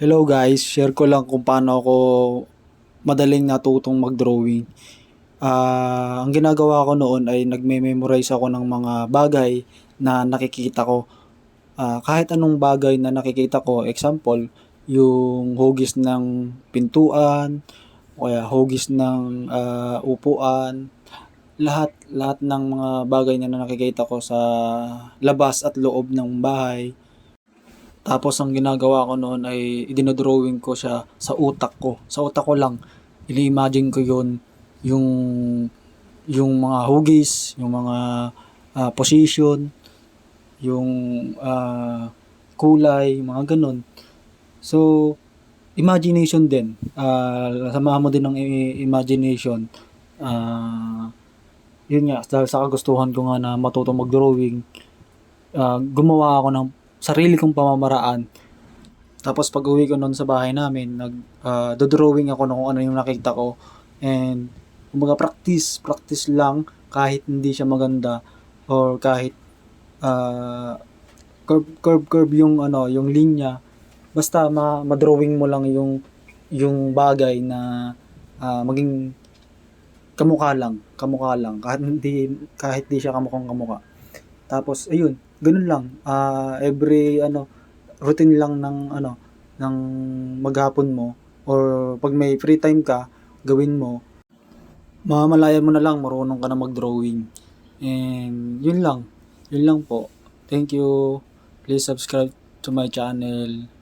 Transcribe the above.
Hello guys, share ko lang kung paano ako madaling natutong mag-drawing. Ah, ang ginagawa ko noon ay nagme-memorize ako ng mga bagay na nakikita ko. Ah, kahit anong bagay na nakikita ko, example, yung hugis ng pintuan, o kaya hugis ng ah, upuan, lahat lahat ng mga bagay na nakikita ko sa labas at loob ng bahay. Tapos ang ginagawa ko noon ay dinodrawing ko siya sa utak ko. Sa utak ko lang. Ini-imagine ko yun, yung, yung mga hugis, yung mga ah, position, yung ah, kulay, mga ganun. So, imagination din. Ah, samahan mo din ng imagination. Ah, yun nga, dahil sa kagustuhan ko nga na matutong mag-drawing, ah, gumawa ako ng sarili kong pamamaraan. Tapos pag uwi ko noon sa bahay namin, nag ah, dodrawing ako ng kung ano yung nakita ko. And kumbaga practice, practice lang kahit hindi siya maganda or kahit ah, curve curve curve yung ano, yung linya. Basta ma madrawing mo lang yung yung bagay na ah, maging kamukha lang, kamukha lang kahit hindi kahit di siya kamukhang kamukha. Tapos ayun, ganun lang. Ah, every ano routine lang ng ano ng maghapon mo or pag may free time ka, gawin mo. Mamamalayan mo na lang marunong ka na mag-drawing. And yun lang. Yun lang po. Thank you. Please subscribe to my channel.